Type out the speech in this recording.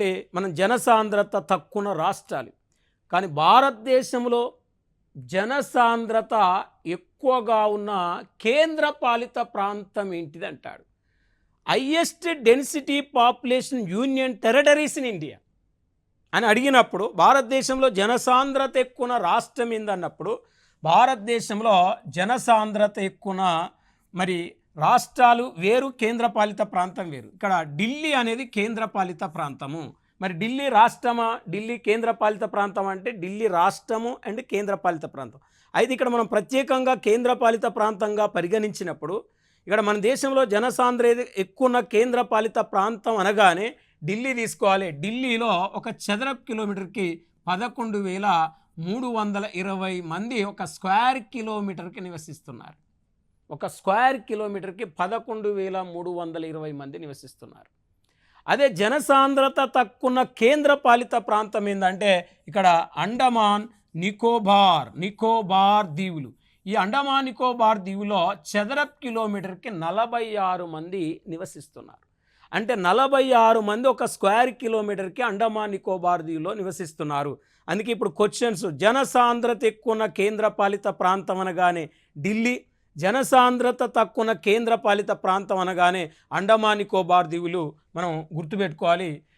అంటే మనం జనసాంద్రత తక్కువ రాష్ట్రాలు. కానీ భారతదేశంలో జనసాంద్రత ఎక్కువగా ఉన్న కేంద్రపాలిత ప్రాంతం ఏంటిది అంటాడు highest density population union territories in India అని అడిగినప్పుడు భారతదేశంలో జనసాంద్రత ఎక్కువ రాష్ట్రం ఏందన్నప్పుడు భారతదేశంలో జనసాంద్రత ఎక్కువ మరి రాష్ట్రాలు వేరు కేంద్రపాలిత ప్రాంతం వేరు. ఇక్కడ ఢిల్లీ అనేది కేంద్రపాలిత ప్రాంతము. మరి ఢిల్లీ రాష్ట్రమా? ఢిల్లీ కేంద్రపాలిత ప్రాంతం అంటే ఢిల్లీ రాష్ట్రము అండ్ కేంద్రపాలిత ప్రాంతం. అయితే ఇక్కడ మనం ప్రత్యేకంగా కేంద్రపాలిత ప్రాంతంగా పరిగణించినప్పుడు ఇక్కడ మన దేశంలో జనసాంద్ర ఎక్కువ ఉన్న కేంద్రపాలిత ప్రాంతం అనగానే ఢిల్లీ తీసుకోవాలి. ఢిల్లీలో ఒక చదరపు కిలోమీటర్కి పదకొండు వేల మూడు వందల ఇరవై మంది ఒక స్క్వేర్ కిలోమీటర్కి నివసిస్తున్నారు. ఒక స్క్వేర్ కిలోమీటర్కి పదకొండు వేల మూడు వందల ఇరవై మంది నివసిస్తున్నారు. అదే జనసాంద్రత తక్కువ కేంద్రపాలిత ప్రాంతం ఏంటంటే ఇక్కడ అండమాన్ నికోబార్ నికోబార్ దీవులు. ఈ అండమాన్ నికోబార్ దీవులో చదరపు కిలోమీటర్కి నలభై ఆరు మంది నివసిస్తున్నారు. అంటే నలభై ఆరు మంది ఒక స్క్వేర్ కిలోమీటర్కి అండమాన్ నికోబార్ దీవులో నివసిస్తున్నారు. అందుకే ఇప్పుడు క్వశ్చన్స్ జనసాంద్రత ఎక్కువ ఉన్న కేంద్రపాలిత ప్రాంతం అనగానే ఢిల్లీ జనసాంద్రత తక్కువ కేంద్రపాలిత ప్రాంతం అనగానే అండమాన్ నికోబార్ దీవులు మనం గుర్తుపెట్టుకోవాలి.